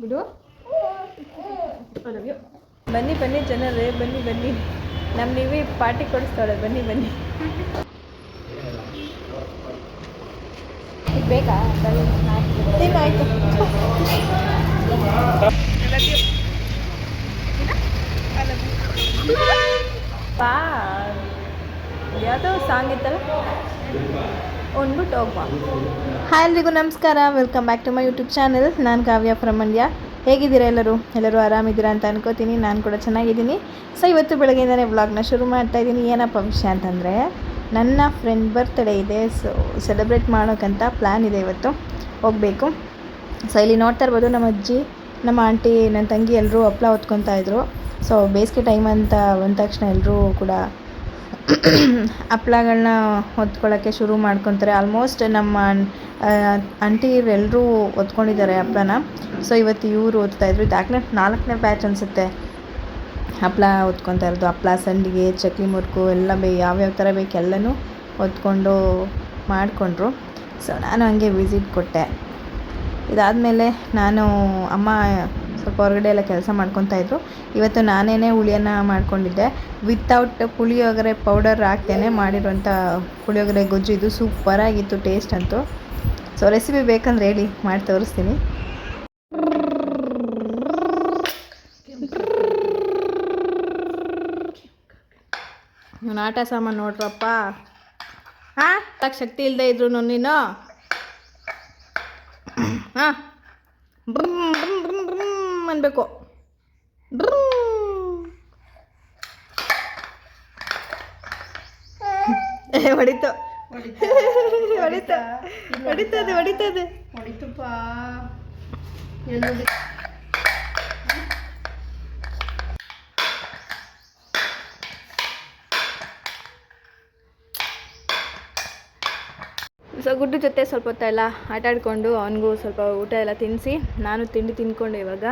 ಬಿಡು. ಬನ್ನಿ ಬನ್ನಿ ಜನರೇ, ಬನ್ನಿ ಬನ್ನಿ. ನಮ್ಮ ನೀವೇ ಪಾರ್ಟಿ ಕೊಡಿಸ್ತಾಳೆ ಬನ್ನಿ ಬನ್ನಿ. ಬೇಕಾ? ಆಯ್ತು. ಪಾ ಯಾವುದೋ ಸಾಂಗ್ ಇತ್ತಲ್ಲ? ಉಂಡ್ಬಿಟ್ಟು ಹೋಗುವ ಹಾಯ್ ಎಲ್ರಿಗೂ ನಮಸ್ಕಾರ. Welcome back to my YouTube channel ನಾನು ಕಾವ್ಯ ಫ್ರಮ್ ಮಂಡ್ಯ ಹೇಗಿದ್ದೀರಾ ಎಲ್ಲರೂ? ಎಲ್ಲರೂ ಆರಾಮಿದ್ದೀರಾ ಅಂತ ಅನ್ಕೋತೀನಿ. ನಾನು ಕೂಡ ಚೆನ್ನಾಗಿದ್ದೀನಿ. ಸೊ ಇವತ್ತು ಬೆಳಗ್ಗೆಯಿಂದಲೇ ವ್ಲಾಗ್ನ ಶುರು ಮಾಡ್ತಾ ಇದ್ದೀನಿ. ಏನಪ್ಪ ವಿಷಯ ಅಂತಂದರೆ, ನನ್ನ ಫ್ರೆಂಡ್ ಬರ್ತ್ಡೇ ಇದೆ. ಸೊ ಸೆಲೆಬ್ರೇಟ್ ಮಾಡೋಕ್ಕಂತ ಪ್ಲ್ಯಾನ್ ಇದೆ ಇವತ್ತು. ಹೋಗಬೇಕು. ಸೊ ಇಲ್ಲಿ ನೋಡ್ತಾ ಇರ್ಬೋದು ನಮ್ಮ ಅಜ್ಜಿ, ನಮ್ಮ ಆಂಟಿ, ನನ್ನ ತಂಗಿ ಎಲ್ಲರೂ ಹಪ್ಳ ಹೊತ್ಕೊತಾ ಇದ್ರು. ಸೊ ಬೇಸಿಗೆ ಟೈಮ್ ಅಂತ ಬಂದ ತಕ್ಷಣ ಎಲ್ಲರೂ ಕೂಡ ಹಪ್ಳಗಳನ್ನ ಹೊತ್ಕೊಳ್ಳೋಕ್ಕೆ ಶುರು ಮಾಡ್ಕೊತಾರೆ. ಆಲ್ಮೋಸ್ಟ್ ನಮ್ಮ ಆಂಟಿರೆಲ್ಲರೂ ಹೊತ್ಕೊಂಡಿದ್ದಾರೆ ಹಪ್ಪಳನ ಸೊ ಇವತ್ತು ಇವರು ಓದ್ತಾ ಇದ್ರು. ಇದಾಗಲೇ ನಾಲ್ಕನೇ ಬ್ಯಾಚ್ ಅನಿಸುತ್ತೆ. ಹಪ್ಪಳ ಹೊತ್ಕೊತಾ ಇರೋದು. ಹಪ್ಪಳ ಸಂಡಿಗೆ, ಚಕ್ಲಿ ಮುರುಕು, ಎಲ್ಲ ಬೇ, ಯಾವ್ಯಾವ ಥರ ಬೇಕು ಎಲ್ಲನೂ ಹೊತ್ಕೊಂಡು ಮಾಡಿಕೊಂಡ್ರು. ಸೊ ನಾನು ಹಂಗೆ ವಿಸಿಟ್ ಕೊಟ್ಟೆ. ಇದಾದಮೇಲೆ ನಾನು ಅಮ್ಮ ಸ್ವಲ್ಪ ಹೊರಗಡೆ ಎಲ್ಲ ಕೆಲಸ ಮಾಡ್ಕೊತಾ ಇದ್ರು. ಇವತ್ತು ನಾನೇ ಹುಳಿಯನ್ನು ಮಾಡ್ಕೊಂಡಿದ್ದೆ. ವಿತೌಟ್ ಪುಳಿಯೋಗರೆ ಪೌಡರ್ ಹಾಕ್ತೇನೆ ಮಾಡಿರುವಂಥ ಪುಳಿಯೋಗರೆ ಗೊಜ್ಜು, ಇದು ಸೂಪರಾಗಿತ್ತು ಟೇಸ್ಟ್ ಅಂತೂ. ಸೊ ರೆಸಿಪಿ ಬೇಕಂದ್ರೆ ಹೇಳಿ, ಮಾಡಿ ತೋರಿಸ್ತೀನಿ. ನಾನು ಆಟ ಸಾಮಾನು ನೋಡ್ರಪ್ಪ. ಹಾಂ? ತಕ್ಕ ಶಕ್ತಿ ಇಲ್ಲದೆ ಇದ್ರು ನೀನು? ಹಾಂ. ಅನ್ಬೇಕು. ಹೊಡಿತು. ಹೊಡಿತು ಹೊಡಿತದೆ ಹೊಡಿತದೆ ಹೊಡಿತಪ್ಪ. ಎಲ್ಲೋದಿ ಸೊ ಗುಡ್ಡು ಜೊತೆ ಸ್ವಲ್ಪ ಹೊತ್ತೆಲ್ಲ ಎಲ್ಲ ಆಟಾಡಿಕೊಂಡು ಅವನಿಗೂ ಸ್ವಲ್ಪ ಊಟ ಎಲ್ಲ ತಿನ್ನಿಸಿ ನಾನು ತಿಂಡಿ ತಿನ್ಕೊಂಡು ಇವಾಗ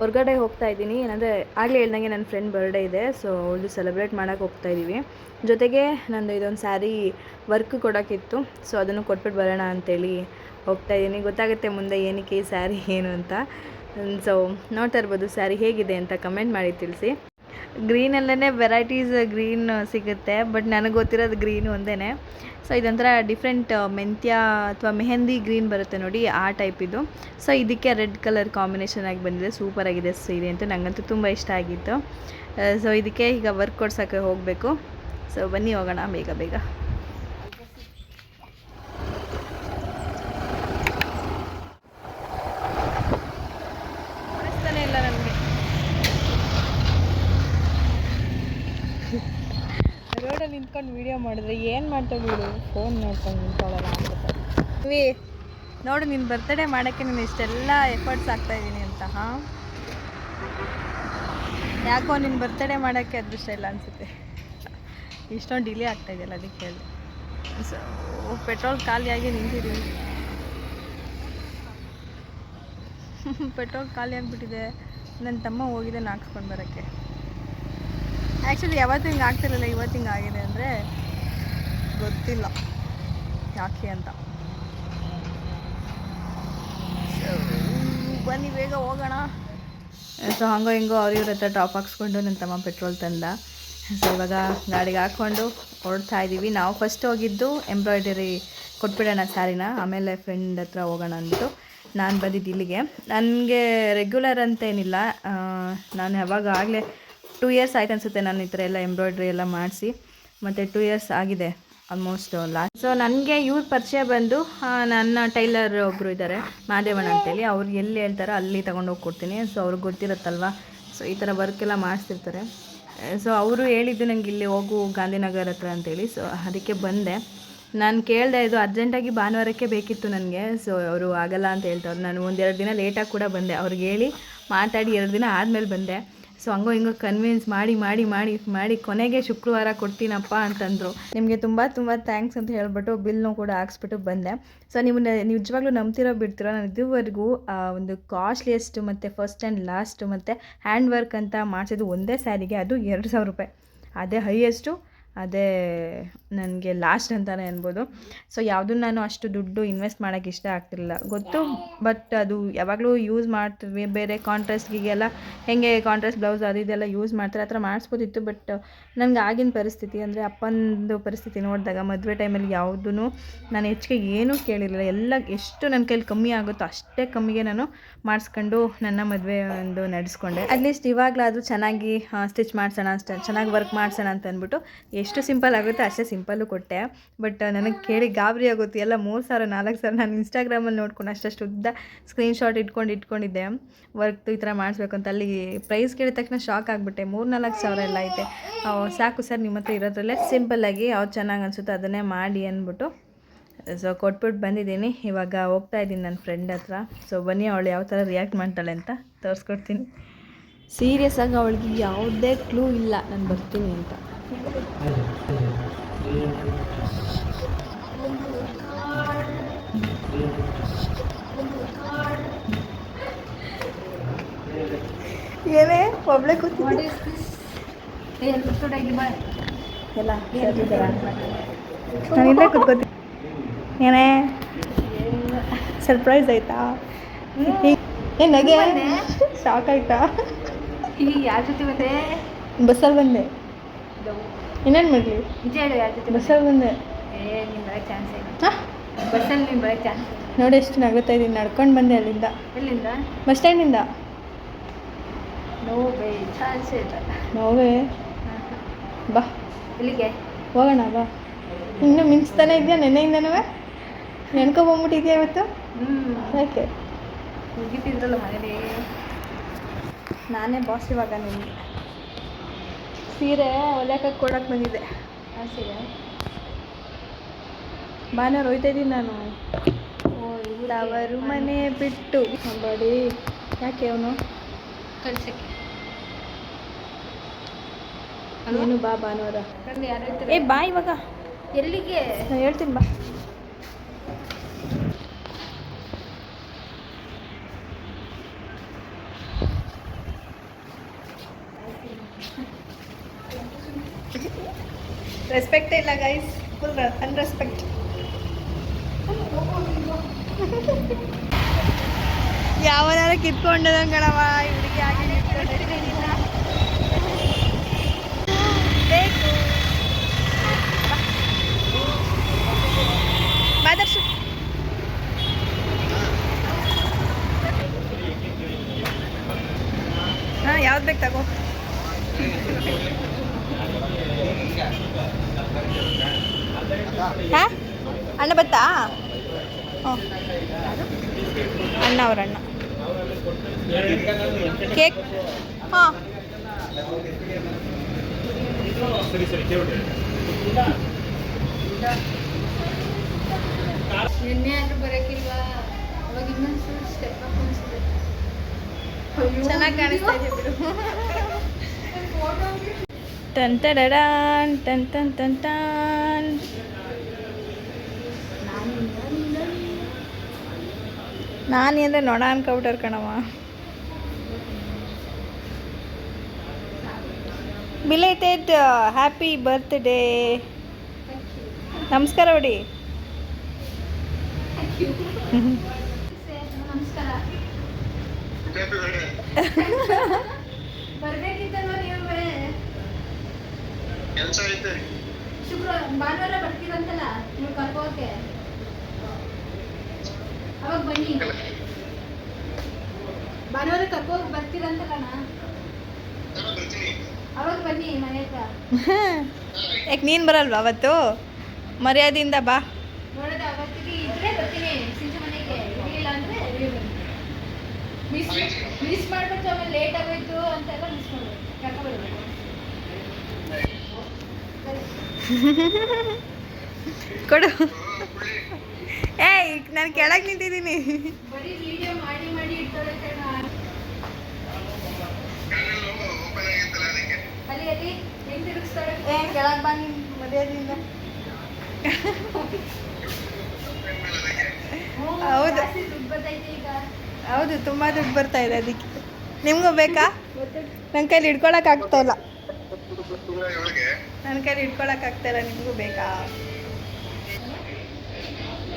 ಹೊರಗಡೆ ಹೋಗ್ತಾ ಇದ್ದೀನಿ. ಏನಂದರೆ ಆಗಲೇ ಹೇಳ್ದಂಗೆ ನನ್ನ ಫ್ರೆಂಡ್ ಬರ್ಡೇ ಇದೆ ಸೊ ಅವಳು ಸೆಲೆಬ್ರೇಟ್ ಮಾಡೋಕೆ ಹೋಗ್ತಾ ಇದ್ದೀವಿ ಜೊತೆಗೆ ನಂದು ಇದೊಂದು ಸ್ಯಾರಿ ವರ್ಕ್ ಕೊಡೋಕ್ಕಿತ್ತು ಸೊ ಅದನ್ನು ಕೊಟ್ಬಿಟ್ಟು ಬರೋಣ ಅಂತೇಳಿ ಹೋಗ್ತಾ ಇದ್ದೀನಿ ಗೊತ್ತಾಗುತ್ತೆ ಮುಂದೆ ಏನಕ್ಕೆ ಈ ಸ್ಯಾರಿ ಏನು ಅಂತ. ಸೊ ನೋಡ್ತಾ ಇರ್ಬೋದು ಸ್ಯಾರಿ ಹೇಗಿದೆ ಅಂತ ಕಮೆಂಟ್ ಮಾಡಿ ತಿಳಿಸಿ. ಗ್ರೀನಲ್ಲೇ ವೆರೈಟೀಸ್ ಗ್ರೀನ್ ಸಿಗುತ್ತೆ, ಬಟ್ ನನಗೆ ಗೊತ್ತಿರೋದು ಗ್ರೀನ್ ಒಂದೇ ಸೊ ಇದೊಂಥರ ಡಿಫ್ರೆಂಟ್ ಮೆಂತ್ಯ ಅಥವಾ ಮೆಹಂದಿ ಗ್ರೀನ್ ಬರುತ್ತೆ ನೋಡಿ ಆ ಟೈಪ್ ಇದು. ಸೊ ಇದಕ್ಕೆ ರೆಡ್ ಕಲರ್ ಕಾಂಬಿನೇಷನ್ ಆಗಿ ಬಂದಿದೆ ಸೂಪರ್ ಆಗಿದೆ ಸೀರೆ ಅಂತ ನನಗಂತೂ ತುಂಬ ಇಷ್ಟ ಆಗಿತ್ತು. ಸೊ ಇದಕ್ಕೆ ಈಗ ವರ್ಕ್ ಕೊಡ್ಸೋಕ್ಕೆ ಹೋಗಬೇಕು. ಸೊ ಬನ್ನಿ ಹೋಗೋಣ ಬೇಗ ಬೇಗ ಕಾಣಿಸ್ತಾನೆ ಇಲ್ಲ ನನಗೆ ರೋಡಲ್ಲಿ ನಿಂತ್ಕೊಂಡು ವಿಡಿಯೋ ಮಾಡಿದ್ರೆ ಏನು ಮಾಡ್ತಾ ಬಿಡು? ಫೋನ್ ನೋಡ್ಕೊಂಡು ನಿಂತ್ಕೊಳ್ಳೋಣ ವಿ ನೋಡು ನಿನ್ನ ಬರ್ತಡೇ ಮಾಡೋಕ್ಕೆ ನೀನು ಇಷ್ಟೆಲ್ಲ ಎಫರ್ಟ್ಸ್ ಆಗ್ತಾ ಇದ್ದೀನಿ ಅಂತ, ಹಾಂ? ಯಾಕೋ ನಿನ್ನ ಬರ್ತಡೇ ಮಾಡೋಕ್ಕೆ ಅದೃಷ್ಟ ಇಲ್ಲ ಅನಿಸುತ್ತೆ. ಇಷ್ಟೊಂದು ಡಿಲೇ ಆಗ್ತಾ ಇದೆಯಲ್ಲ, ಅದಕ್ಕೆ ಹೇಳಿ ಸೊ ಪೆಟ್ರೋಲ್ ಖಾಲಿಯಾಗಿ ನಿಂತಿದ್ದೀನಿ ಪೆಟ್ರೋಲ್ ಖಾಲಿ ಆಗಿಬಿಟ್ಟಿದೆ. ನನ್ನ ತಮ್ಮ ಹೋಗಿದೆ ಹಾಕ್ಸ್ಕೊಂಡು ಬರೋಕ್ಕೆ. ಆ್ಯಕ್ಚುಲಿ ಯಾವತ್ತು ಹಿಂಗೆ ಆಗ್ತಿರಲಿಲ್ಲ, ಇವತ್ತು ಹಿಂಗೆ ಆಗಿದೆ ಅಂದರೆ ಗೊತ್ತಿಲ್ಲ. ಯಾಕೆ ಅಂತ. ಬನ್ನಿ, ಬೇಗ ಹೋಗೋಣ. ಸೊ ಹಂಗೋ ಹಿಂಗೋ ಅವ್ರ ಇವ್ರ ಹತ್ರ ಟಾಪ್ ಹಾಕ್ಸ್ಕೊಂಡು ನನ್ನ ತಮ್ಮ ಪೆಟ್ರೋಲ್ ತಂದ. ಸೊ ಇವಾಗ ಗಾಡಿಗೆ ಹಾಕ್ಕೊಂಡು ಹೊರಡ್ತಾ ಇದ್ದೀವಿ ನಾವು ಫಸ್ಟ್ ಹೋಗಿದ್ದು ಎಂಬ್ರಾಯ್ಡರಿ ಕೊಟ್ಬಿಡೋಣ ಸ್ಯಾರಿನ ಆಮೇಲೆ ಫ್ರೆಂಡ್ ಹತ್ರ ಹೋಗೋಣ ಅಂದ್ಬಿಟ್ಟು ನಾನು ಬಂದಿದ್ದು ಇಲ್ಲಿಗೆ. ನನಗೆ ರೆಗ್ಯುಲರ್ ಅಂತೇನಿಲ್ಲ. ನಾನು ಯಾವಾಗ ಆಗಲೇ ಟೂ ಇಯರ್ಸ್ ಆಯ್ತು ಅನಿಸುತ್ತೆ ನಾನು ಈ ಥರ ಎಲ್ಲ ಎಂಬ್ರಾಯ್ಡ್ರಿ ಎಲ್ಲ ಮಾಡಿಸಿ. ಮತ್ತು ಟೂ ಇಯರ್ಸ್ ಆಗಿದೆ ಆಲ್ಮೋಸ್ಟ್ ಲಾಸ್ಟ್ ಸೊ ನನಗೆ ಇವ್ರ ಪರಿಚಯ ಬಂದು ನನ್ನ ಟೈಲರ್ ಒಬ್ಬರು ಇದ್ದಾರೆ ಮಾದೇವಣ್ಣ ಅಂತೇಳಿ. ಅವ್ರು ಎಲ್ಲಿ ಹೇಳ್ತಾರೋ ಅಲ್ಲಿ ತೊಗೊಂಡೋಗಿ ಕೊಡ್ತೀನಿ ಸೊ ಅವ್ರಿಗೆ ಗೊತ್ತಿರುತ್ತಲ್ವ? ಸೊ ಈ ಥರ ವರ್ಕ್ ಎಲ್ಲ ಮಾಡಿಸ್ತಿರ್ತಾರೆ. ಸೊ ಅವರು ಹೇಳಿದ್ದು ನನಗೆ ಇಲ್ಲಿ ಹೋಗು ಗಾಂಧಿನಗರ್ ಹತ್ರ ಅಂತೇಳಿ. ಸೊ ಅದಕ್ಕೆ ಬಂದೆ. ನಾನು ಕೇಳಿದೆ, ಇದು ಅರ್ಜೆಂಟಾಗಿ ಭಾನುವಾರಕ್ಕೆ ಬೇಕಿತ್ತು ನನಗೆ. ಸೊ ಅವರು ಆಗಲ್ಲ ಅಂತ ಹೇಳ್ತವ್ರು. ನಾನು ಒಂದೆರಡು ದಿನ ಲೇಟಾಗಿ ಕೂಡ ಬಂದೆ. ಅವ್ರಿಗೆ ಹೇಳಿ ಮಾತಾಡಿ, ಎರಡು ದಿನ ಆದಮೇಲೆ ಬಂದೆ. ಸೊ ಹಂಗೋ ಹಿಂಗೋ ಕನ್ವಿನ್ಸ್ ಮಾಡಿ ಮಾಡಿ ಮಾಡಿ ಮಾಡಿ ಕೊನೆಗೆ ಶುಕ್ರವಾರ ಕೊಡ್ತೀನಪ್ಪ ಅಂತಂದರು. ನಿಮಗೆ ತುಂಬ ತುಂಬ ಥ್ಯಾಂಕ್ಸ್ ಅಂತ ಹೇಳ್ಬಿಟ್ಟು ಬಿಲ್ನು ಕೂಡ ಹಾಕ್ಸ್ಬಿಟ್ಟು ಬಂದೆ. ಸೊ ನೀವು ನಿಜವಾಗ್ಲೂ ನಂಬ್ತಿರೋ ಬಿಡ್ತಿರೋ. ನಾನು ಇದುವರೆಗೂ ಒಂದು ಕಾಸ್ಟ್ಲಿಯೆಸ್ಟ್ ಮತ್ತು ಫಸ್ಟ್ ಆ್ಯಂಡ್ ಲಾಸ್ಟ್ ಮತ್ತು ಹ್ಯಾಂಡ್ ವರ್ಕ್ ಅಂತ ಮಾಡಿಸಿದ್ದು ಒಂದೇ ಸ್ಯಾರಿಗೆ. ಅದು ಎರಡು ಸಾವಿರ ರೂಪಾಯಿ. ಅದೇ ಹೈಯೆಸ್ಟು ಅದೇ ನನಗೆ ಲಾಸ್ಟ್ ಅಂತಲೇ ಅನ್ಬೋದು. ಸೊ ಯಾವುದೂ ನಾನು ಅಷ್ಟು ದುಡ್ಡು ಇನ್ವೆಸ್ಟ್ ಮಾಡೋಕ್ಕೆ ಇಷ್ಟ ಆಗ್ತಿರಲಿಲ್ಲ. ಗೊತ್ತು ಬಟ್ ಅದು ಯಾವಾಗಲೂ ಯೂಸ್ ಮಾಡ್ತೀವಿ. ಬೇರೆ ಕಾಂಟ್ರಾಸ್ಟ್ಗೆಲ್ಲ ಹೇಗೆ ಕಾಂಟ್ರಾಸ್ಟ್ ಬ್ಲೌಸ್ ಅದು ಇದೆಲ್ಲ ಯೂಸ್ ಮಾಡ್ತಾರೆ, ಆ ಥರ ಮಾಡಿಸ್ಬೋದಿತ್ತು. ಬಟ್ ನನಗೆ ಆಗಿನ ಪರಿಸ್ಥಿತಿ ಅಂದರೆ ಅಪ್ಪಂದು ಪರಿಸ್ಥಿತಿ ನೋಡಿದಾಗ ಮದುವೆ ಟೈಮಲ್ಲಿ ಯಾವುದೂ ನಾನು ಹೆಚ್ಚಿಗೆ ಏನೂ ಕೇಳಿರಲಿಲ್ಲ. ಎಲ್ಲ ಎಷ್ಟು ನನ್ನ ಕೈಲಿ ಕಮ್ಮಿ ಆಗುತ್ತೋ ಅಷ್ಟೇ ಕಮ್ಮಿಗೆ ನಾನು ಮಾಡಿಸ್ಕೊಂಡು ನನ್ನ ಮದುವೆ ಒಂದು ನಡೆಸ್ಕೊಂಡೆ. ಅಟ್ಲೀಸ್ಟ್ ಇವಾಗಲಾದರೂ ಚೆನ್ನಾಗಿ ಸ್ಟಿಚ್ ಮಾಡಿಸೋಣ ಅಷ್ಟೇ ಚೆನ್ನಾಗಿ ವರ್ಕ್ ಮಾಡಿಸೋಣ ಅಂತ ಅಂದ್ಬಿಟ್ಟು ಎಷ್ಟು ಸಿಂಪಲ್ ಆಗುತ್ತೆ, ಅಷ್ಟೇ ಸಿಂಪಲ್ಲು ಕೊಟ್ಟೆ. ಬಟ್ ನನಗೆ ಕೇಳಿ ಗಾಬರಿ ಆಗುತ್ತೆ ಎಲ್ಲ ಮೂರು ಸಾವಿರ, ನಾಲ್ಕು ಸಾವಿರ ನಾನು ಇನ್ಸ್ಟಾಗ್ರಾಮಲ್ಲಿ ನೋಡ್ಕೊಂಡು ಅಷ್ಟಷ್ಟು ಉದ್ದ ಸ್ಕ್ರೀನ್ಶಾಟ್ ಇಟ್ಕೊಂಡು ಇಟ್ಕೊಂಡಿದ್ದೆ. ವರ್ಕ್ ಈ ಥರ ಮಾಡಿಸ್ಬೇಕು ಅಂತ ಅಲ್ಲಿ ಪ್ರೈಸ್ ಕೇಳಿದ ತಕ್ಷಣ ಶಾಕ್ ಆಗಿಬಿಟ್ಟೆ. ಮೂರು ನಾಲ್ಕು ಸಾವಿರ ಎಲ್ಲ ಐತೆ. ಸಾಕು ಸರ್ ನಿಮ್ಮ ಹತ್ರ ಇರೋದ್ರಲ್ಲೇ ಸಿಂಪಲ್ಲಾಗಿ ಯಾವ್ದು ಚೆನ್ನಾಗಿ ಅನಿಸುತ್ತೋ ಅದನ್ನೇ ಮಾಡಿ ಅಂದ್ಬಿಟ್ಟು ಸೊ ಕೊಟ್ಬಿಟ್ಟು ಬಂದಿದ್ದೀನಿ. ಇವಾಗ ಹೋಗ್ತಾ ಇದ್ದೀನಿ ನನ್ನ ಫ್ರೆಂಡ್ ಹತ್ರ. ಸೊ ಬನ್ನಿ, ಅವಳು ಯಾವ ಥರ ರಿಯಾಕ್ಟ್ ಮಾಡ್ತಾಳೆ ಅಂತ ತೋರಿಸ್ಕೊಡ್ತೀನಿ. ಸೀರಿಯಸ್ ಆಗಿ ಅವಳಿಗೆ ಯಾವುದೇ ಕ್ಲೂ ಇಲ್ಲ ನಾನು ಬರ್ತೀನಿ ಅಂತ. ಏನೇ ಒಬ್ಳೆ ಕೂತಿದ್ದೆ. ಎಲ್ಲ ನಾನಿಲ್ಲೇ ಕೂತ್ಕೋತೀನಿ. ಏನೇ ಸರ್ಪ್ರೈಸ್ ಆಯ್ತಾ? ಏನಾಗೆ ನಗೆ. ಶಾಕ್ ಆಯ್ತಾ? ಈಗ ಯಾರ ಜೊತೆ ಬಂದೆ? ಬಸ್ಸಲ್ಲಿ ಬಂದೆ. ಇನ್ನೇನು ಮಾಡಲಿ? ನಿಜ ಹೇಳು ಯಾರ ಜೊತೆ ಬಸ್ಸಲ್ಲಿ ಬಂದೆ? ಏ ನೀನು ಬರೋಕ್ಕೆ ಚಾನ್ಸ್ ಇಲ್ಲ. ಹಾಂ? ಬಸ್ಸಲ್ಲಿ ನೀನು ಬರೋಕ್ಕೆ ಚಾನ್ಸ್ ನೋಡಿ ಎಷ್ಟು ನಗುತ್ತಾ ಇದ್ದೀನಿ ನಡ್ಕೊಂಡು ಬಂದೆ ಅಲ್ಲಿಂದ. ಎಲ್ಲಿಂದ? ಬಸ್ ಸ್ಟ್ಯಾಂಡಿಂದ. ನೋ ಬೇ ಚಾನ್ಸ್ ಇಲ್ಲ. ನೋವೇ ಬಾ. ಎಲ್ಲಿಗೆ? ಹೋಗೋಣ ಬಾ. ಇನ್ನೂ ಮಿಂಚ್ತಾನೆ ಇದೆಯಾ ನೆನ್ನೆಯಿಂದನೂ? ನೆನ್ಕೊಬಂದ್ಬಿಟ್ಟಿದ್ಯಾ ಇವತ್ತು? ಹ್ಞೂ ಯಾಕೆ? ಮುಗಿತಿದ್ರಲ್ಲ ಮನೇಲಿ. ನಾನೇ ಬಾಸ್ ಇವಾಗ ನಿಮಗೆ ಸೀರೆ ಹೊಲ್ಯಾಕ ಕೊಡಕ್ಕೆ ಬಂದಿದ್ದೆ. ಸೀರೆ? ಭಾನುವಾರ ಹೋಯ್ತಾ ಇದ್ದೀನಿ ನಾನು. ತವರು ಮನೆ ಬಿಟ್ಟು. ಬಡಿ ಯಾಕೆ ಅವನು? ಕಳ್ಸಕ್ಕೆ. ನೀನು ಬಾ ಭಾನುವಾರ. ಏ ಬಾ ಇವಾಗ. ಎಲ್ಲಿಗೆ? ನಾನು ಹೇಳ್ತೀನಿ ಬಾ. ರೆಸ್ಪೆಕ್ಟ್ ಇಲ್ಲ ಗೈಸ್ ಫುಲ್ ಅನ್ರೆಸ್ಪೆಕ್ಟ್ ಯಾವನಾರ ಕಿತ್ಕೊಂಡದ ಕಣವ ಇವ್ರಿಗೆ ಆಗಿ ಬೇಕು ಮಾದರ್ಶು ಹಾಂ, ಯಾವ್ದು ಬೇಕು ತಗೋ. ಹಾಂ ಅಣ್ಣ ಬತ್ತಾ? ಹ್ಞೂ ಅಣ್ಣ ಅವ್ರ ಅಣ್ಣ ಕೇಕ್? ಹಾಂ. ನಿನ್ನೆ ಆದ್ರೂ ಬರೋಕ್ಕಿಲ್ವಾ ಅವಾಗ ಇನ್ನೊಂದು ಸ್ಟೆಪ್ ಅಪ್ ಅನ್ಸುತ್ತೆ. ಚೆನ್ನಾಗಿ ಕಾಣಿಸ್ತಾ ಇದೆ ಬಿಡು. ಟನ್ ಟಡಡಾನ್ ಟನ್ ಟನ್ ಟನ್ ಟನ್. ನಾನು ಅಂದರೆ ನೋಡ ಅನ್ಕೊಬಿಟ್ಟಾರ ಕಣವ ಬಿಲೇಟೆಡ್ ಹ್ಯಾಪಿ ಬರ್ತ್ಡೇ ನಮಸ್ಕಾರ ಹೊಡಿ. ನಮಸ್ಕಾರ ಬರ್ಬೇಕಿತ್ತಲ್ವ ನೀವು ಕೆಲಸ ಐತೆ. ಶುಕ್ರವಾರ ಭಾನುವಾರ ಬರ್ತೀರಂತಲ್ಲ ನೀವು ಕರ್ಕೋಕೆ? ಅವಾಗ ಬನ್ನಿ. ಭಾನುವಾರ ಕರ್ಕೋಗಿ ಬರ್ತೀರಂತ ಬರ್ತೀನಿ ಅವಾಗ ಬನ್ನಿ ಮನೆ ಹತ್ರ. ಯಾಕೆ ನೀನು ಬರಲ್ವಾ ಅವತ್ತು? ಮರ್ಯಾದೆಯಿಂದ ಬಾ. ನೋಡೋದು ಅವತ್ತಿಗೆ ಇದ್ರೆ ಬರ್ತೀನಿ. ಸಿಂಚು ಮನೆಗೆ. ಇರಲಿಲ್ಲ ಅಂದರೆ ಮಿಸ್ ಮಿಸ್ ಮಾಡ್ಬಿಟ್ಟು ಆಮೇಲೆ ಲೇಟ್ ಆಗೋಯ್ತು ಅಂತೆಲ್ಲ ಮಿಸ್ ಮಾಡ್ಬೇಕು. ಕರ್ಕೊಬರ್ಬೇಕು ಕೊಡು. ಏಯ್ ನಾನು ಕೆಳಗೆ ನಿಂತಿದ್ದೀನಿ. ಬರೀ ವಿಡಿಯೋ ಮಾಡಿ ಮಾಡಿ ಇಡ್ತಾಳೆ ಕಣ ಕಣ್ಣಲ್ಲಿ ಓಪನ್ ಆಗಿತ್ತಲ್ಲ ಅದಕ್ಕೆ ಅಲ್ಲಿ ಅಲ್ಲಿ ಹೆಂಗ್ ತಿರುಗಿಸ್ತಾಳೆ ಏ ಕೆಳಗೆ ಬಂದು ಹ್ಞೂ, ಹೌದು. ಹೌದು ತುಂಬ ದುಡ್ಡು ಬರ್ತಾ ಇದೆ ಅದಕ್ಕೆ. ನಿಮಗೂ ಬೇಕಾ? ನನ್ನ ಕೈಲಿ ಹಿಡ್ಕೊಳಕ್ಕೆ ಆಗ್ತಾ ಇಲ್ಲ. ನನ್ ಕೈಲಿ ನನ್ನ ಆಗ್ತಾ ಇಲ್ಲ ನಿಮಗೂ ಬೇಕಾ ಏಯ್ ಆಂಟಿ ಇದನ್ನೇ ನೋಡೆ ಇಲ್ಲ?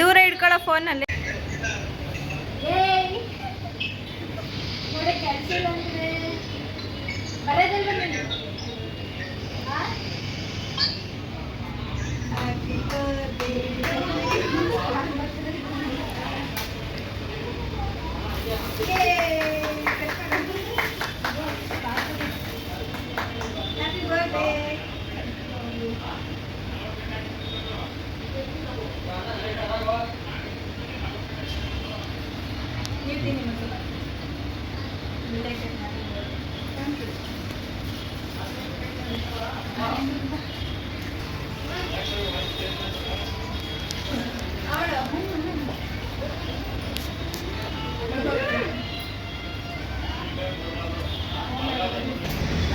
ದೂರ ಇಟ್ಕೊಳ್ಳೋ ಫೋನಲ್ಲಿ. ಏಯ್!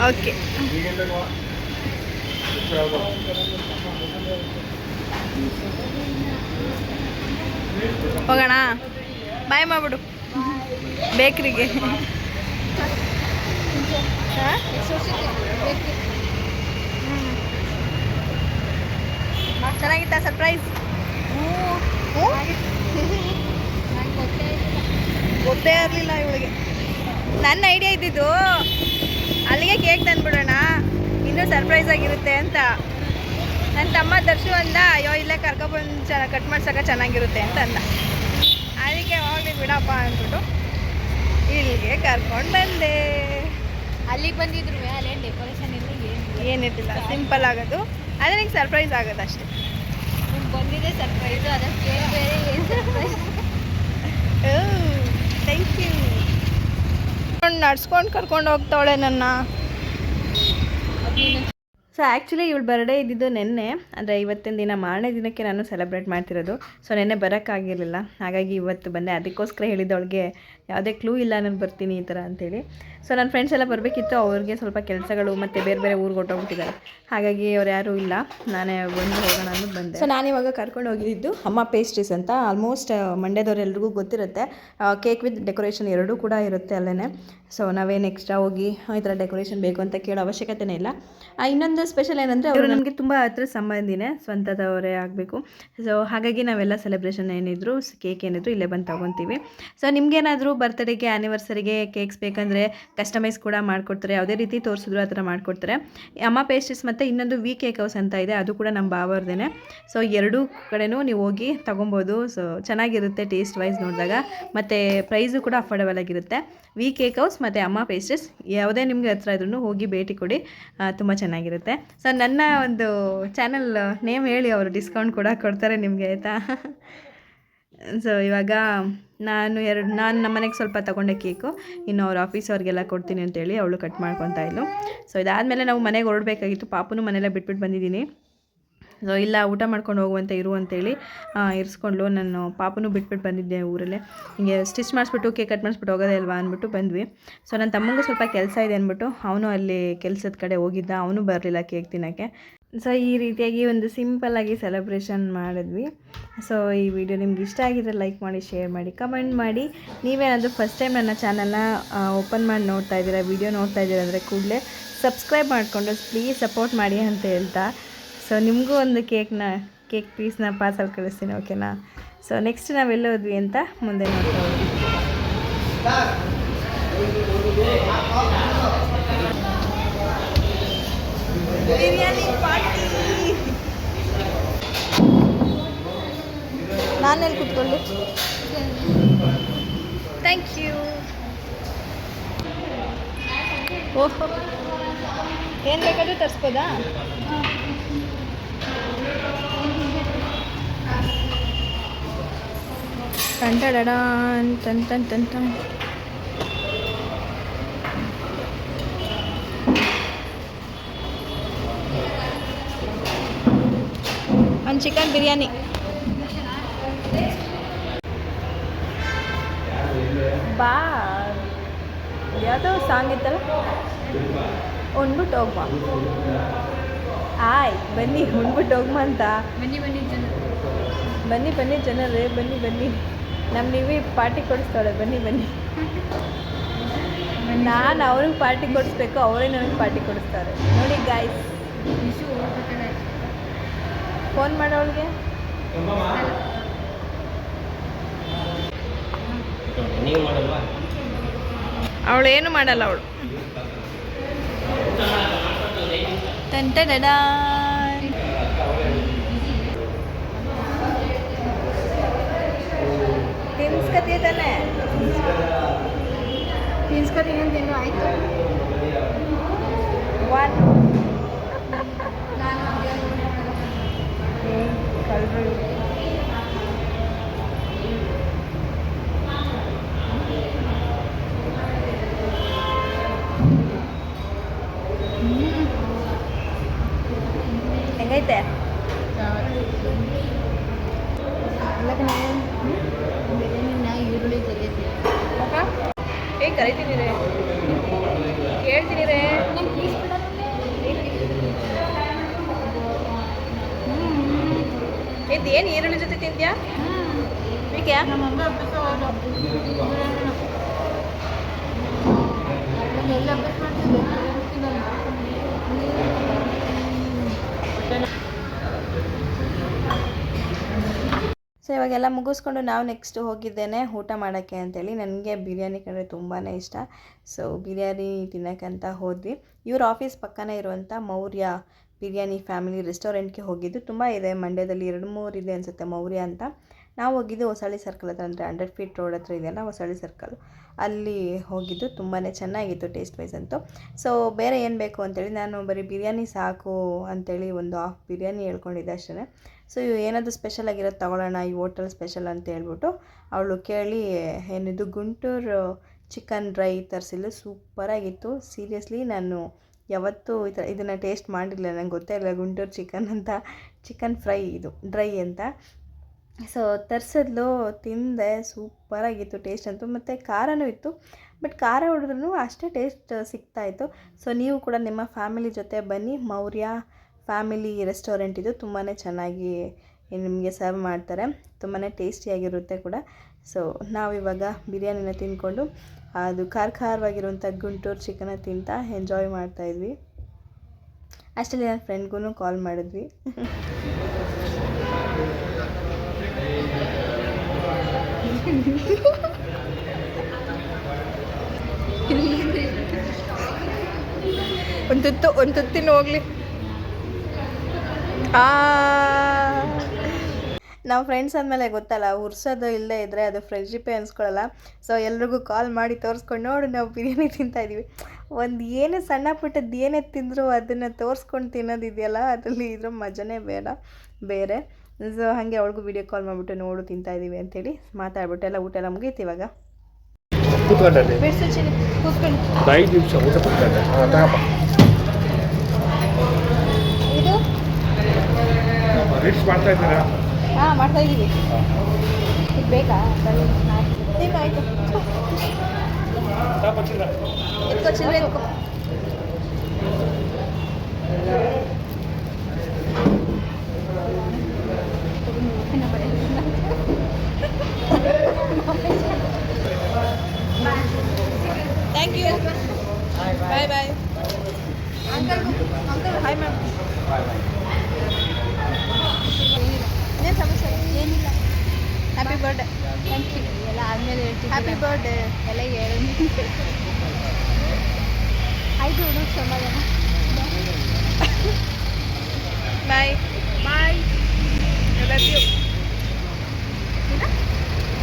ಓಕೆ ಹೋಗೋಣ ಬಾಯ್ ಮಾಡ್ಬಿಡು ಬೇಕ್ರಿಗೆ ಹಾಂ ಚೆನ್ನಾಗಿತ್ತಾ ಸರ್ಪ್ರೈಸ್ ಗೊತ್ತೇ ಇರಲಿಲ್ಲ ಇವಳಿಗೆ. ನನ್ನ ಐಡಿಯಾ ಇದ್ದಿದ್ದು ಅಲ್ಲಿಗೆ ಕೇಕ್ ತಂದ್ಬಿಡೋಣ ಇನ್ನೂ ಸರ್ಪ್ರೈಸ್ ಆಗಿರುತ್ತೆ ಅಂತ. ನನ್ನ ತಮ್ಮ ದರ್ಶು ಅಂದ ಅಯ್ಯೋ ಇಲ್ಲೇ ಕರ್ಕೊಬಂದು ಚೆನ್ನ ಕಟ್ ಮಾಡ್ಸೋಕೆ ಚೆನ್ನಾಗಿರುತ್ತೆ ಅಂತ ಅಂದ. ಅದಕ್ಕೆ ಹೋಗ್ಲಿ ಬಿಡಪ್ಪ ಅಂದ್ಬಿಟ್ಟು ಇಲ್ಲಿಗೆ ಕರ್ಕೊಂಡು ಬಂದೆ. ಅಲ್ಲಿಗೆ ಬಂದಿದ್ರು ಅಲ್ಲೇನು ಡೆಕೋರೇಷನ್ ಇಲ್ಲ ಏನು? ಏನಿರ್ಲಿಲ್ಲ ಸಿಂಪಲ್ ಆಗೋದು. ಆದರೆ ನಿಂಗೆ ಸರ್ಪ್ರೈಸ್ ಆಗುತ್ತೆ ಅಷ್ಟೇ. ನಿಮ್ಗೆ ಬಂದಿದೆ ಸರ್ಪ್ರೈಸು ಅದಕ್ಕೆ ಕೇಕ್ ಬೇರೆ ಏನು ಸರ್ಪ್ರೈಸ್ ಥ್ಯಾಂಕ್ ಯು ನಡ್ಸ್ಕೊಂಡು ಕರ್ಕೊಂಡು ಹೋಗ್ತಾವಳೆ ನನ್ನ. ಸೊ ಆ್ಯಕ್ಚುಲಿ ಇವಳು ಬರ್ಡೇ ಇದ್ದಿದ್ದು ನಿನ್ನೆ. ಅಂದರೆ ಇವತ್ತಿನ ದಿನ ಮಾರನೇ ದಿನಕ್ಕೆ ನಾನು ಸೆಲೆಬ್ರೇಟ್ ಮಾಡ್ತಿರೋದು. ಸೊ ನೆನ್ನೆ ಬರೋಕ್ಕಾಗಿರಲಿಲ್ಲ ಹಾಗಾಗಿ ಇವತ್ತು ಬಂದೆ. ಅದಕ್ಕೋಸ್ಕರ ಹೇಳಿದ್ದವಳಿಗೆ ಯಾವುದೇ ಕ್ಲೂ ಇಲ್ಲ ನಾನು ಬರ್ತೀನಿ ಈ ಥರ ಅಂತೇಳಿ. ಸೊ ನನ್ನ ಫ್ರೆಂಡ್ಸ್ ಎಲ್ಲ ಬರಬೇಕಿತ್ತು. ಅವ್ರಿಗೆ ಸ್ವಲ್ಪ ಕೆಲಸಗಳು ಮತ್ತು ಬೇರೆ ಬೇರೆ ಊರಿಗೆ ಹೊಟ್ಟೋಗ್ಬಿಟ್ಟಿದ್ದಾರೆ ಹಾಗಾಗಿ ಅವ್ರು ಯಾರೂ ಇಲ್ಲ. ನಾನೇ ಬಂದು ಹೋಗೋಣ ಅಂದ್ಬಿಟ್ಟು ಬಂದೆ. ಸೊ ನಾನು ಇವಾಗ ಕರ್ಕೊಂಡು ಹೋಗಿದ್ದು ಅಮ್ಮ ಪೇಸ್ಟ್ರೀಸ್ ಅಂತ. ಆಲ್ಮೋಸ್ಟ್ ಮಂಡ್ಯದವ್ರೆಲ್ರಿಗೂ ಗೊತ್ತಿರುತ್ತೆ. ಕೇಕ್ ವಿತ್ ಡೆಕೋರೇಷನ್ ಎರಡೂ ಕೂಡ ಇರುತ್ತೆ ಅಲ್ಲೇ ಸೊ ನಾವೇನು ಎಕ್ಸ್ಟ್ರಾ ಹೋಗಿ ಈ ಥರ ಡೆಕೋರೇಷನ್ ಬೇಕು ಅಂತ ಕೇಳೋ ಅವಶ್ಯಕತೆನೇ ಇಲ್ಲ. ಇನ್ನೊಂದು ಸ್ಪೆಷಲ್ ಏನಂದರೆ ಅವರು ನಮಗೆ ತುಂಬ ಹತ್ರ ಸಂಬಂಧಿನೇ ಸ್ವಂತದವರೇ ಆಗಬೇಕು. ಸೊ ಹಾಗಾಗಿ ನಾವೆಲ್ಲ ಸೆಲೆಬ್ರೇಷನ್ ಏನಿದ್ರು ಕೇಕ್ ಏನಿದ್ರು ಇಲ್ಲೇ ಬಂದು ತೊಗೊತೀವಿ. ಸೊ ನಿಮ್ಗೇನಾದರೂ ಬರ್ತ್ಡೇಗೆ ಆ್ಯನಿವರ್ಸರಿಗೆ ಕೇಕ್ಸ್ ಬೇಕಂದರೆ ಕಸ್ಟಮೈಸ್ ಕೂಡ ಮಾಡಿಕೊಡ್ತಾರೆ, ಯಾವುದೇ ರೀತಿ ತೋರಿಸಿದ್ರು ಆ ಥರ ಮಾಡಿಕೊಡ್ತಾರೆ. ಅಮ್ಮ ಪೇಸ್ಟ್ರೀಸ್ ಮತ್ತು ಇನ್ನೊಂದು ವಿ ಕೇಕ್ ಹೌಸ್ ಅಂತ ಇದೆ, ಅದು ಕೂಡ ನಮ್ಮ ಬಾವರ್ದೇನೆ ಸೊ ಎರಡೂ ಕಡೆನೂ ನೀವು ಹೋಗಿ ತೊಗೊಬೋದು. ಸೊ ಚೆನ್ನಾಗಿರುತ್ತೆ ಟೇಸ್ಟ್ ವೈಸ್ ನೋಡಿದಾಗ. ಮತ್ತು ಪ್ರೈಸು ಕೂಡ ಅಫೋರ್ಡಬಲ್ ಆಗಿರುತ್ತೆ. ವಿ ಕೇಕ್ ಹೌಸ್ ಮತ್ತು ಅಮ್ಮ ಪೇಸ್ಟ್ರೀಸ್ ಯಾವುದೇ ನಿಮಗೆ ಹತ್ರ ಇದ್ರೂ ಹೋಗಿ ಭೇಟಿ ಕೊಡಿ. ತುಂಬ ಚೆನ್ನಾಗಿರುತ್ತೆ. ಸೊ ನನ್ನ ಒಂದು ಚಾನಲ್ ನೇಮ್ ಹೇಳಿ ಅವರು ಡಿಸ್ಕೌಂಟ್ ಕೂಡ ಕೊಡ್ತಾರೆ ನಿಮಗೆ, ಆಯಿತಾ? ಸೊ ಇವಾಗ ನಾನು ಎರಡು, ನಾನು ನಮ್ಮ ಮನೆಗೆ ಸ್ವಲ್ಪ ತೊಗೊಂಡೆ ಕೇಕು. ಇನ್ನು ಅವ್ರ ಆಫೀಸ್ ಅವ್ರಿಗೆಲ್ಲ ಕೊಡ್ತೀನಿ ಅಂತೇಳಿ ಅವಳು ಕಟ್ ಮಾಡ್ಕೊತಾ ಇದ್ಲು. ಸೊ ಇದಾದಮೇಲೆ ನಾವು ಮನೆಗೆ ಹೊರಡಬೇಕಾಗಿತ್ತು. ಪಾಪನು ಮನೆಯಲ್ಲೇ ಬಿಟ್ಬಿಟ್ಟು ಬಂದಿದ್ದೀನಿ. ಸೊ ಇಲ್ಲ, ಊಟ ಮಾಡ್ಕೊಂಡು ಹೋಗುವಂತ ಇರು ಅಂತೇಳಿ ಇರಿಸ್ಕೊಂಡು ಇರಿಸ್ಕೊಂಡ್ಲು ನಾನು ಪಾಪನು ಬಿಟ್ಬಿಟ್ಟು ಬಂದಿದ್ದೆ ಊರಲ್ಲೇ. ಹಿಂಗೆ ಸ್ಟಿಚ್ ಮಾಡಿಸ್ಬಿಟ್ಟು ಕೇಕ್ ಕಟ್ ಮಾಡಿಸ್ಬಿಟ್ಟು ಹೋಗೋದೇ ಅಲ್ವಾ ಅಂದ್ಬಿಟ್ಟು ಬಂದ್ವಿ. ಸೊ ನನ್ನ ತಮ್ಮಂಗೂ ಸ್ವಲ್ಪ ಕೆಲಸ ಇದೆ ಅಂದ್ಬಿಟ್ಟು, ಅವನು ಅಲ್ಲಿ ಕೆಲಸದ ಕಡೆ ಹೋಗಿದ್ದ. ಅವನು ಬರಲಿಲ್ಲ ಕೇಕ್ ತಿನ್ನೋಕ್ಕೆ. ಸೊ ಈ ರೀತಿಯಾಗಿ ಒಂದು ಸಿಂಪಲ್ಲಾಗಿ ಸೆಲೆಬ್ರೇಷನ್ ಮಾಡಿದ್ವಿ. ಸೊ ಈ ವಿಡಿಯೋ ನಿಮ್ಗೆ ಇಷ್ಟ ಆಗಿದ್ರೆ ಲೈಕ್ ಮಾಡಿ ಶೇರ್ ಮಾಡಿ ಕಮೆಂಟ್ ಮಾಡಿ. ನೀವೇನಾದರೂ ಫಸ್ಟ್ ಟೈಮ್ ನನ್ನ ಚಾನಲ್ನ ಓಪನ್ ಮಾಡಿ ನೋಡ್ತಾ ಇದ್ದೀರಾ ವಿಡಿಯೋ ನೋಡ್ತಾ ಇದ್ದೀರಾ ಅಂದರೆ ಕೂಡಲೇ ಸಬ್ಸ್ಕ್ರೈಬ್ ಮಾಡಿಕೊಂಡು ಪ್ಲೀಸ್ ಸಪೋರ್ಟ್ ಮಾಡಿ ಅಂತ ಹೇಳ್ತಾ. ಸೊ ನಿಮಗೂ ಒಂದು ಕೇಕ್ನ ಕೇಕ್ ಪೀಸ್ನ ಪಾರ್ಸಲ್ ಕಳಿಸ್ತೀನಿ ಓಕೆನಾ ಸೊ ನೆಕ್ಸ್ಟ್ ನಾವೆಲ್ಲ ಹೋದ್ವಿ ಅಂತ ಮುಂದೆ ನೋಡ್ತಾ ಹೋದ್ವಿ ಬಿರಿಯಾನಿ ಪಾರ್ಟಿ ನಾನೆಲ್ಲಿ ಕೂತ್ಕೊಳ್ಳಿ ಥ್ಯಾಂಕ್ ಯು ಓಹೋ. ಏನು ಬೇಕಾದರೂ ತರಿಸ್ಬೋದಾ? ಟನ್ ಟಡಡಾನ್ ಟನ್ ಟನ್ ಟನ್ ಟನ್ ಒಂದು ಚಿಕನ್ ಬಿರಿಯಾನಿ. ಬಾ. ಯಾವುದೋ ಸಾಂಗ್ ಇತ್ತಲ್ಲ? ಉಣ್ಬಿಟ್ಟು ಹೋಗ್ಮ ಆಯ್ ಬನ್ನಿ ಉಣ್ಬಿಟ್ಟು ಹೋಗ್ಮ ಅಂತ. ಬನ್ನಿ ಬನ್ನಿ ಜನ ಬನ್ನಿ ಬನ್ನಿ ಜನರೇ ಬನ್ನಿ ಬನ್ನಿ. ನಮ್ಮ ನೀವೇ ಪಾರ್ಟಿ ಕೊಡಿಸ್ತಾಳೆ ಬನ್ನಿ ಬನ್ನಿ. ನಾನು ಅವ್ರಿಗೆ ಪಾರ್ಟಿ ಕೊಡಿಸ್ಬೇಕು ಅವರೇ ನನಗೆ ಪಾರ್ಟಿ ಕೊಡಿಸ್ತಾರೆ. ನೋಡಿ ಗಾಯ್ಸ್ ಫೋನ್ ಮಾಡೋಳಿಗೆ? ಅವಳು ಏನು ಮಾಡಲ್ಲ ಅವಳು. ಟಂಟಡಡಾ ತಿನ್ಸ್ಕತಿಯ ತಾನೆ? ತಿನ್ಸ್ಕೊತೀನಿ ಆಯ್ತು. ಒನ್ ಹೆಂಗೈತೆ ಬಿರಿಯಾನಿನ ಈರುಳ್ಳಿ ತೆಗೆದು ಏ ಕರಿತೀನಿ ರೇ ಕೇಳ್ತೀನಿ ರೇ ನಂಗೆ ಪ್ಲೀಸ್ ಇದು ಏನು ಈರುಳ್ಳಿ ಜೊತೆ ಮಾಡ್ತಿದ್ದೆ ಸೊ ಇವಾಗೆಲ್ಲ ಮುಗಿಸ್ಕೊಂಡು ನಾವು ನೆಕ್ಸ್ಟ್ ಹೋಗಿದ್ದೇನೆ ಊಟ ಮಾಡೋಕ್ಕೆ ಅಂತೇಳಿ. ನನಗೆ ಬಿರಿಯಾನಿ ಕಂಡ್ರೆ ತುಂಬಾ ಇಷ್ಟ. ಸೊ ಬಿರಿಯಾನಿ ತಿನ್ನೋಕ್ಕಂತ ಹೋದ್ವಿ. ಇವ್ರ ಆಫೀಸ್ ಪಕ್ಕನೇ ಇರುವಂಥ ಮೌರ್ಯ ಬಿರಿಯಾನಿ ಫ್ಯಾಮಿಲಿ ರೆಸ್ಟೋರೆಂಟ್ಗೆ ಹೋಗಿದ್ದು ತುಂಬ ಇದೆ. ಮಂಡ್ಯದಲ್ಲಿ ಎರಡು ಮೂರು ಇದೆ ಅನಿಸುತ್ತೆ ಮೌರ್ಯ ಅಂತ. ನಾವು ಹೋಗಿದ್ದು ಹೊಸಳ್ಳಿ ಸರ್ಕಲ್ ಹತ್ರ, ಅಂದರೆ ಹಂಡ್ರೆಡ್ ಫೀಟ್ ರೋಡ್ ಹತ್ರ ಇದೆಯಲ್ಲ ಹೊಸಳ್ಳಿ ಸರ್ಕಲ್. ಅಲ್ಲಿ ಹೋಗಿದ್ದು ತುಂಬಾ ಚೆನ್ನಾಗಿತ್ತು ಟೇಸ್ಟ್ ವೈಸ್ ಅಂತೂ. ಸೊ ಬೇರೆ ಏನು ಬೇಕು ಅಂತೇಳಿ ನಾನು ಬರೀ ಬಿರಿಯಾನಿ ಸಾಕು ಅಂತೇಳಿ ಒಂದು ಹಾಫ್ ಬಿರಿಯಾನಿ ಹೇಳ್ಕೊಂಡಿದ್ದೆ ಅಷ್ಟೇ ಸೊ ಇವು ಏನಾದರೂ ಸ್ಪೆಷಲ್ ಆಗಿರೋದು ತೊಗೊಳ್ಳೋಣ, ಈ ಹೋಟೆಲ್ ಸ್ಪೆಷಲ್ ಅಂತ ಹೇಳ್ಬಿಟ್ಟು ಅವಳು ಕೇಳಿ, ಏನಿದು ಗುಂಟೂರು ಚಿಕನ್ ಡ್ರೈ ತರಿಸಿಲ್ಲ ಸೂಪರಾಗಿತ್ತು ಸೀರಿಯಸ್ಲಿ ನಾನು ಯಾವತ್ತೂ ಈ ಥರ ಇದನ್ನು ಟೇಸ್ಟ್ ಮಾಡಿರಲಿಲ್ಲ. ನಂಗೆ ಗೊತ್ತೇ ಇಲ್ಲ ಗುಂಟೂರು ಚಿಕನ್ ಅಂತ. ಚಿಕನ್ ಫ್ರೈ ಇದು, ಡ್ರೈ ಅಂತ. ಸೊ ತರಿಸಿದ್ಲು, ತಿಂದೆ ಸೂಪರಾಗಿತ್ತು ಟೇಸ್ಟ್ ಅಂತೂ. ಮತ್ತು ಖಾರನೂ ಇತ್ತು. ಬಟ್ ಖಾರ ಹೊಡೆದ್ರೂ ಅಷ್ಟೇ ಟೇಸ್ಟ್ ಸಿಗ್ತಾಯಿತ್ತು ಸೊ ನೀವು ಕೂಡ ನಿಮ್ಮ ಫ್ಯಾಮಿಲಿ ಜೊತೆ ಬನ್ನಿ. ಮೌರ್ಯ ಫ್ಯಾಮಿಲಿ ರೆಸ್ಟೋರೆಂಟ್ ಇದು ತುಂಬಾ ಚೆನ್ನಾಗಿ ನಿಮಗೆ ಸರ್ವ್ ಮಾಡ್ತಾರೆ. ತುಂಬಾ ಟೇಸ್ಟಿಯಾಗಿರುತ್ತೆ ಕೂಡ. ಸೊ ನಾವಿವಾಗ ಬಿರಿಯಾನಿನ ತಿಂದ್ಕೊಂಡು, ಅದು ಖಾರ ಖಾರವಾಗಿರುವಂಥ ಗುಂಟೂರು ಚಿಕನ ತಿಂತ ಎಂಜಾಯ್ ಮಾಡ್ತಾಯಿದ್ವಿ ಅಷ್ಟರಲ್ಲಿ ನನ್ನ ಫ್ರೆಂಡ್ಗೂ ಕಾಲ್ ಮಾಡಿದ್ವಿ. ಒಂದು ತುತ್ತು, ಒಂದು ತುತ್ತಿನ ಹೋಗ್ಲಿ. ಆ. ನಾವು ಫ್ರೆಂಡ್ಸ್ ಅಂದಮೇಲೆ ಗೊತ್ತಲ್ಲ ಉರ್ಸೋದು ಇಲ್ಲದೆ ಇದ್ದರೆ ಅದು ಫ್ರೆಂಡ್ಶಿಪ್ಪೇ ಅನ್ಸ್ಕೊಳ್ಳಲ್ಲ ಸೊ ಎಲ್ರಿಗೂ ಕಾಲ್ ಮಾಡಿ ತೋರಿಸ್ಕೊಂಡು ನೋಡು ನಾವು ಬಿರಿಯಾನಿ ತಿಂತಾ ಇದೀವಿ. ಒಂದು ಏನೇ ಸಣ್ಣ ಪುಟ್ಟದ್ದು ಏನೇ ತಿಂದರೂ ಅದನ್ನು ತೋರಿಸ್ಕೊಂಡು ತಿನ್ನೋದಿದೆಯಲ್ಲ ಅದರಲ್ಲಿ ಇದ್ರ ಮಜನೇ ಬೇಡ ಬೇರೆ. ಸೊ ಹಾಗೆ ಅವಳಿಗೂ ವಿಡಿಯೋ ಕಾಲ್ ಮಾಡಿಬಿಟ್ಟು ನೋಡು ತಿಂತಾ ಇದ್ದೀವಿ ಅಂತೇಳಿ ಮಾತಾಡ್ಬಿಟ್ಟು ಎಲ್ಲ ಊಟ ಎಲ್ಲ ಮುಗೀತು ಇವಾಗ. ಮಾಡ್ತಾ ಇದ್ದೀರಾ? ಹಾಂ ಮಾಡ್ತಾ ಇದ್ದೀವಿ. ಇದು ಬೇಕಾ? ನೀವು ಆಯಿತು. ತಗಪ್ಪ ಚಿನ್ನ ಎತ್ಕೋ ಚಿಲ್ಲರೆ ಎತ್ಕೋ thank you bye bye hi ma'am ಏನು ಸಮಸ್ಯೆ ಏನಿಲ್ಲ. ಹ್ಯಾಪಿ ಬರ್ಡೇ ಥ್ಯಾಂಕ್ ಯು ಎಲ್ಲ ಆದಮೇಲೆ ಹೇಳ್ತೀನಿ. ಹ್ಯಾಪಿ ಬರ್ಡೇ ಎಲ್ಲ ಹೇಳಿ ಆಯ್ತು ಹುಡುಗ ಸಮಾಧಾನ. Bye bye I love you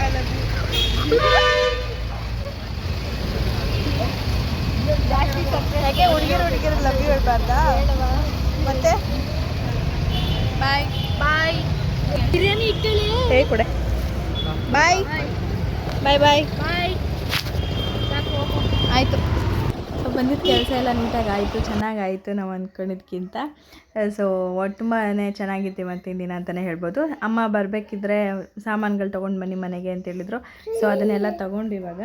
I love you ಜಾಸ್ತಿ ಯಾಕೆ ಹುಡುಗಿರು ಹುಡುಗಿರು ಲವ್ ಯು ಹೇಳ್ಬಾರ್ದಾ? ಮತ್ತೆ? ಬಾಯ್ ಬಿರಿಯಾನಿ ಇಟ್ಟಲಿ ಹೇ ಕೊಡೆ. ಬಾಯ್. ಬಾಯ್ ಬಾಯ್. ಬಾಯ್. ಆಯಿತು. ಸೊ ಬಂದಿದ್ದ ಕೆಲಸ ಎಲ್ಲ ನೀಟಾಗಿ ಆಯಿತು ಚೆನ್ನಾಗಾಯಿತು ನಾವು ಅಂದ್ಕೊಂಡಿದ್ಕಿಂತ. ಸೊ ತುಂಬಾ ಚೆನ್ನಾಗಿತ್ತು ಇವತ್ತಿನ ದಿನ ಅಂತಲೇ ಹೇಳ್ಬೋದು. ಅಮ್ಮ ಬರಬೇಕಿದ್ರೆ ಸಾಮಾನುಗಳು ತೊಗೊಂಡು ಬನ್ನಿ ಮನೆಗೆ ಅಂತ ಹೇಳಿದ್ರು. ಸೊ ಅದನ್ನೆಲ್ಲ ತೊಗೊಂಡು ಇವಾಗ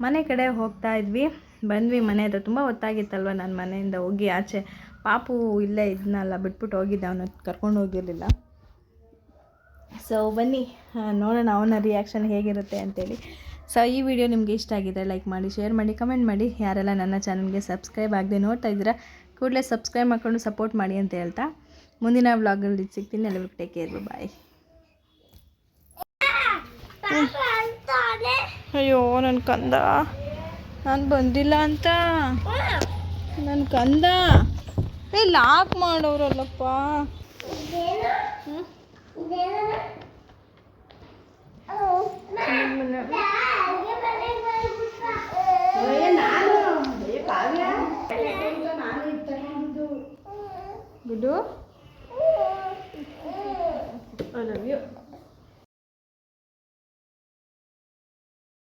ಮನೆ ಕಡೆ ಹೋಗ್ತಾ ಇದ್ವಿ. ಬಂದ್ವಿ ಮನೆ ಹತ್ರ. ತುಂಬ ಹೊತ್ತಾಗಿತ್ತಲ್ವ ನಾನು ಮನೆಯಿಂದ ಹೋಗಿ. ಆಚೆ ಪಾಪು ಇಲ್ಲೇ ಇದನ್ನಲ್ಲ ಬಿಟ್ಬಿಟ್ಟು ಹೋಗಿದ್ದೆ. ಅವನು ಕರ್ಕೊಂಡು ಹೋಗಿರಲಿಲ್ಲ. ಸೊ ಬನ್ನಿ. ನೋಡೋಣ ಅವನ ರಿಯಾಕ್ಷನ್ ಹೇಗಿರುತ್ತೆ ಅಂತೇಳಿ. ಸೊ ಈ ವಿಡಿಯೋ ನಿಮಗೆ ಇಷ್ಟ ಆಗಿದೆ ಲೈಕ್ ಮಾಡಿ ಶೇರ್ ಮಾಡಿ ಕಮೆಂಟ್ ಮಾಡಿ. ಯಾರೆಲ್ಲ ನನ್ನ ಚಾನಲ್ಗೆ ಸಬ್ಸ್ಕ್ರೈಬ್ ಆಗದೆ ನೋಡ್ತಾ ಇದ್ದೀರಾ ಕೂಡಲೇ ಸಬ್ಸ್ಕ್ರೈಬ್ ಮಾಡ್ಕೊಂಡು ಸಪೋರ್ಟ್ ಮಾಡಿ ಅಂತ ಹೇಳ್ತಾ. ಮುಂದಿನ ವ್ಲಾಗಲ್ಲಿ ಸಿಗ್ತೀನಿ. ಎಲ್ಲರಿಗೂ ಟೇಕ್ ಕೇರ್ ಬಾಯ್ ಅಯ್ಯೋ ನನ್ನ ಕಂದ. ನಾನು ಬಂದಿಲ್ಲ ಅಂತ. ನನ್ನ ಕಂದ. ಏ lock ಮಾಡೋರಲ್ಲಪ್ಪ? Guddu I love you